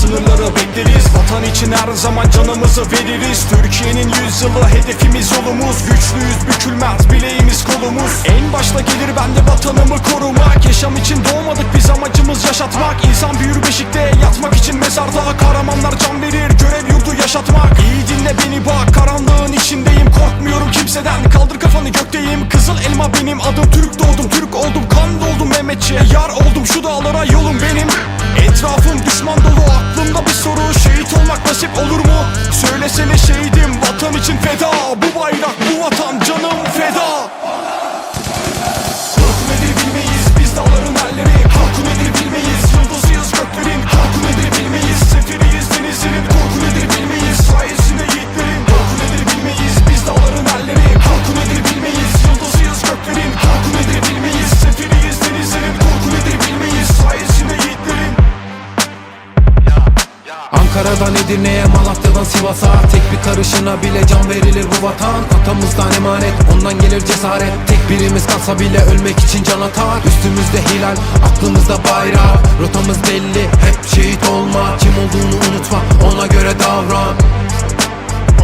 sınırları bekleriz. Vatan için her zaman canımızı veririz. Türkiye'nin yüzyılı hedefimiz yolumuz Güçlüyüz. Bükülmez bileğimiz kolumuz. En başta gelir bende vatanımı korumak. Yaşam için doğmadık biz amacımız yaşatmak. İnsan büyür beşikte yatmak için mezarda. Kahramanlar can verir görev yurdu yaşatmak. İyi dinle beni bak karanlığın şehidim vatan için feda Bu bayrak bu vatan Ankara'dan Edirne'ye Malatya'dan Sivas'a Tek bir karışına bile can verilir bu vatan. Atamızdan emanet ondan gelir cesaret. Tek birimiz kalsa bile ölmek için can atar. Üstümüzde hilal aklımızda bayrak Rotamız belli hep şehit olma. Kim olduğunu unutma ona göre davran.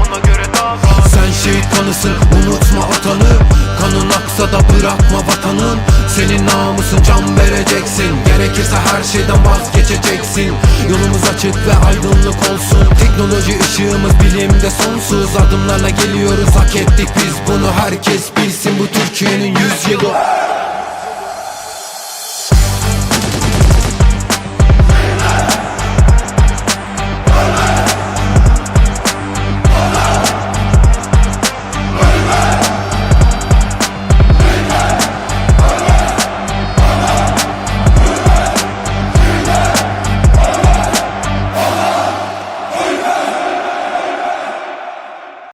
Ona göre davran. Sen şehit kanısın unutma atanı Kanın aksa da bırakma vatanın Senin namusun can vereceksin. Gerekirse her şeyden vazgeçeceksin. Yolumuz açık ve aydınlık olsun. Teknoloji ışığımız bilimde sonsuz. Adımlarla geliyoruz hak ettik biz. Bunu Herkes bilsin